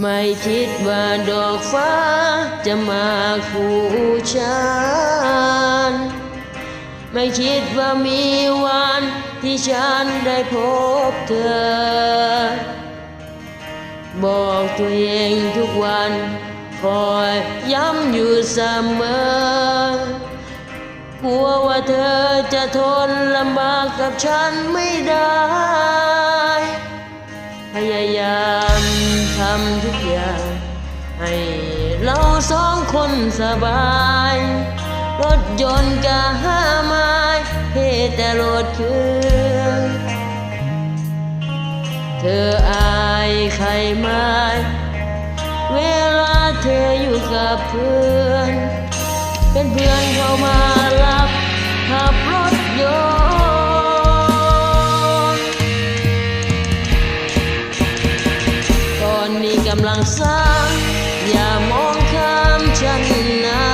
ไม่คิดว่าดอกฟ้าจะมาคู่ฉัน ไม่คิดว่ามีวันที่ฉันได้พบเธอ บอกตัวเองทุกวันคอยย้ำอยู่เสมอกลัวว่าเธอจะทนลำบากกับฉันไม่ได้ำทุกอย่าง ให้เราสองคนสบาย รถยนต์ก็ห้าไม้เฮแต่รถเครื่องเธออายใครไหมาเวลาเธออยู่กับเพื่อน เป็นเพื่อนเข้ามารับขับรถยนต์างสาอย่ามองข้ามฉันนะ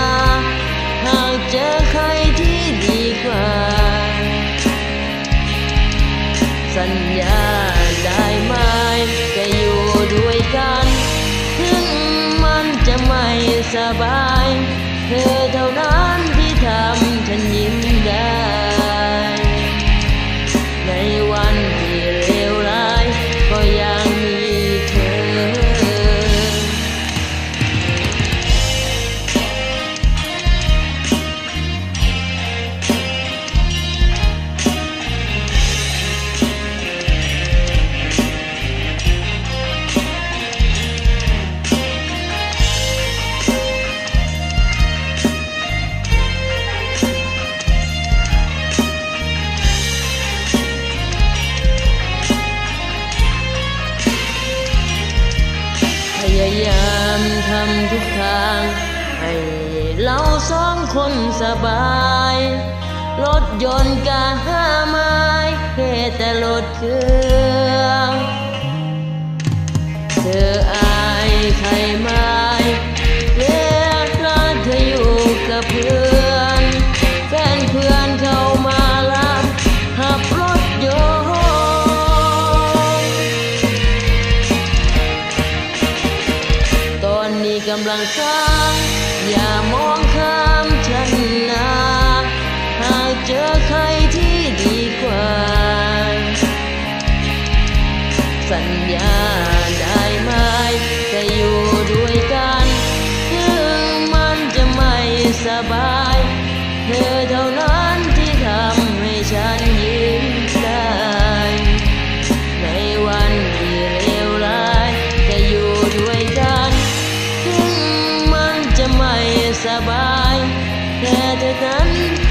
หากเจอใครที่ดีกว่า สัญญาได้ไหมจะอยู่ด้วยกัน ถึงมันจะไม่สบาย ยายามทำทุกทาง ให้เราสองคนสบาย รถยนต์ก็ห้าไม้แค่แต่รถเครื่อง เธออายใครมา กำลังสร้างอย่ามองข้ามฉัน じゃなんだ